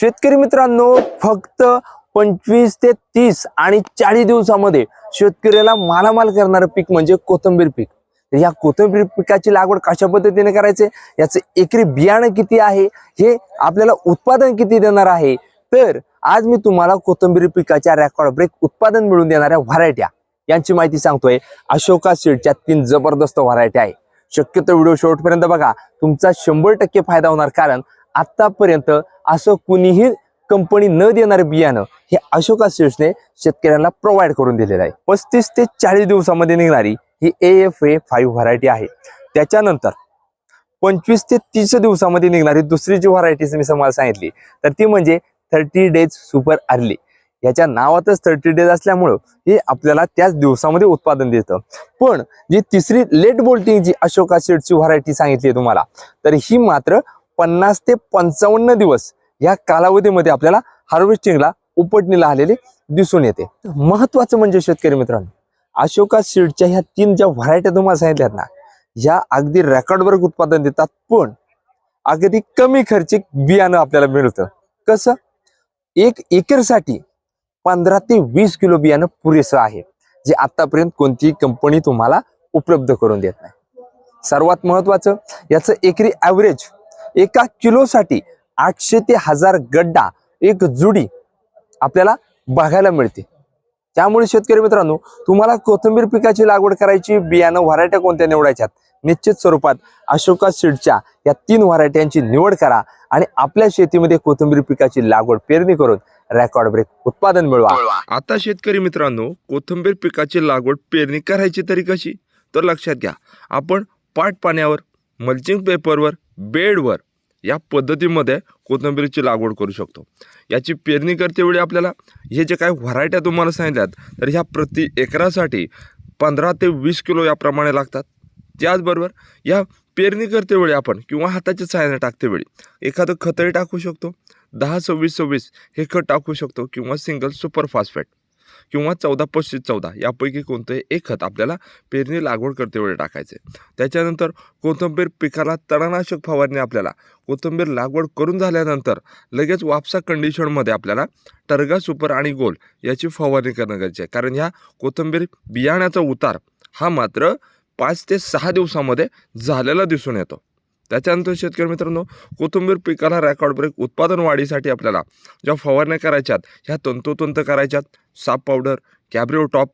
शेतकरी मित्रांनो फक्त पंचवीस ते तीस आणि चाळीस दिवसामध्ये शेतकऱ्याला मालामाल करणारं पीक म्हणजे कोथिंबीर पीक. या कोथिंबीर पिकाची लागवड कशा पद्धतीने करायचे? याचं एकरी बियाणं किती आहे? हे आपल्याला उत्पादन किती देणार आहे? तर आज मी तुम्हाला कोथिंबीर पिकाच्या रेकॉर्ड ब्रेक उत्पादन मिळवून देणाऱ्या व्हरायट्या यांची माहिती सांगतोय. अशोका सीडच्या तीन जबरदस्त व्हरायटी आहे शक्यतो व्हिडिओ शेवटपर्यंत बघा. तुमचा शंभर टक्के फायदा होणार कारण आतापर्यंत असं कुणीही कंपनी न देणारे बियाणं हे अशोका सिल्सने शेतकऱ्यांना प्रोव्हाइड करून दिलेलं आहे. पस्तीस ते चाळीस दिवसामध्ये निघणारी ही A F A five variety आहे. त्याच्यानंतर पंचवीस ते तीस दिवसामध्ये निघणारी दुसरी जी व्हरायटी मी तुम्हाला सांगितली तर ती म्हणजे थर्टी डेज सुपर अर्ली याच्या नावातच थर्टी डेज असल्यामुळं हे आपल्याला त्याच दिवसामध्ये उत्पादन देतं. पण जी तिसरी लेट बोल्टिंग जी अशोका सीडची व्हरायटी सांगितली तुम्हाला तर ही मात्र पन्नास ते पंचावन्न दिवस या कालावधीमध्ये आपल्याला हार्वेस्टिंगला उपटणीला आलेली दिसून येते. महत्वाचं म्हणजे शेतकरी मित्रांनो अशोका सीडच्या ह्या तीन ज्या व्हरायट्या तुम्हाला सांगितल्यात ना ह्या अगदी रेकॉर्डवर उत्पादन देतात पण अगदी कमी खर्चिक बियाणं आपल्याला मिळतं. कसं? एक एकरसाठी पंधरा ते वीस किलो बियाणं पुरेसं आहे जे आतापर्यंत कोणतीही कंपनी तुम्हाला उपलब्ध करून देत नाही. सर्वात महत्वाचं याचं एकरी ॲव्हरेज एका किलोसाठी आठशे ते हजार गड्डा एक जुडी आपल्याला बघायला मिळते. त्यामुळे शेतकरी मित्रांनो तुम्हाला कोथिंबीर पिकाची लागवड करायची बियाणं व्हरायट्या कोणत्या निवडायच्यात? निश्चित स्वरूपात अशोका सीडच्या या तीन व्हरायट्यांची निवड करा आणि आपल्या शेतीमध्ये कोथिंबीर पिकाची लागवड पेरणी करून रेकॉर्ड ब्रेक उत्पादन मिळवा. आता शेतकरी मित्रांनो कोथिंबीर पिकाची लागवड पेरणी करायची तरी कशी? तर लक्षात घ्या आपण पाट पाण्यावर मल्चिंग पेपरवर बेडवर या पद्धतीमध्ये कोथिंबीरीची लागवड करू शकतो. याची पेरणी करतेवेळी आपल्याला हे जे काही व्हरायट्या तुम्हाला सांगितल्यात तर ह्या प्रति एकरासाठी पंधरा ते वीस किलो याप्रमाणे लागतात. त्याचबरोबर या पेरणी करतेवेळी आपण किंवा हाताच्या सहाय्याने टाकतेवेळी एखादं खतही टाकू शकतो. दहा सव्वीस सव्वीस हे खत टाकू शकतो किंवा सिंगल सुपर फॉस्फेट किंवा चौदा पस्तीस चौदा यापैकी कोणतंही एक खत आपल्याला पेरणी लागवड करतेवेळी टाकायचे. त्याच्यानंतर कोथिंबीर पिकाला तणनाशक फवारणी आपल्याला कोथिंबीर लागवड करून झाल्यानंतर लगेच वापसा कंडिशनमध्ये आपल्याला टर्गा सुपर आणि गोल याची फवारणी करणं गरजेचे आहे. कारण ह्या कोथिंबीर बियाण्याचा उतार हा मात्र पाच ते सहा दिवसामध्ये झालेला दिसून येतो. त्याच्यानंतर शेतकरी मित्रांनो कोथिंबीर पिकाला रेकॉर्ड ब्रेक उत्पादन वाढीसाठी आपल्याला ज्या फवारण्या करायच्यात ह्या तंतोतंत करायच्यात साप पावडर कॅब्रिओ टॉप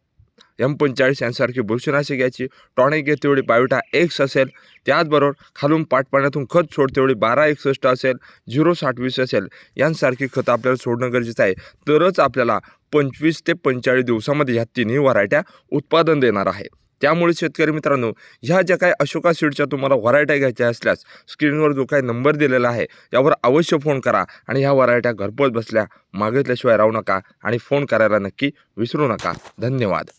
एम पंचेचाळीस यांसारखी बुरशीनाशक घ्यायची टॉनिक घे तेवढी बायोटा एक्स असेल त्याचबरोबर खालून पाटपाण्यातून खत सोड तेवढी बारा एकसष्ट असेल झिरो साठ वीस असेल यांसारखी खतं आपल्याला सोडणं गरजेचं आहे. तरच आपल्याला पंचवीस ते पंचेचाळीस दिवसामध्ये ह्या तिन्ही व्हरायट्या उत्पादन देणार आहे. त्यामुळे शेतकरी मित्रांनो ह्या ज्या काही अशोका सीडच्या तुम्हाला व्हरायट्या घ्यायच्या असल्यास स्क्रीनवर जो काही नंबर दिलेला आहे यावर अवश्य फोन करा आणि ह्या व्हरायट्या घरपोच बसल्या मागितल्याशिवाय राहू नका आणि फोन करायला नक्की विसरू नका. धन्यवाद.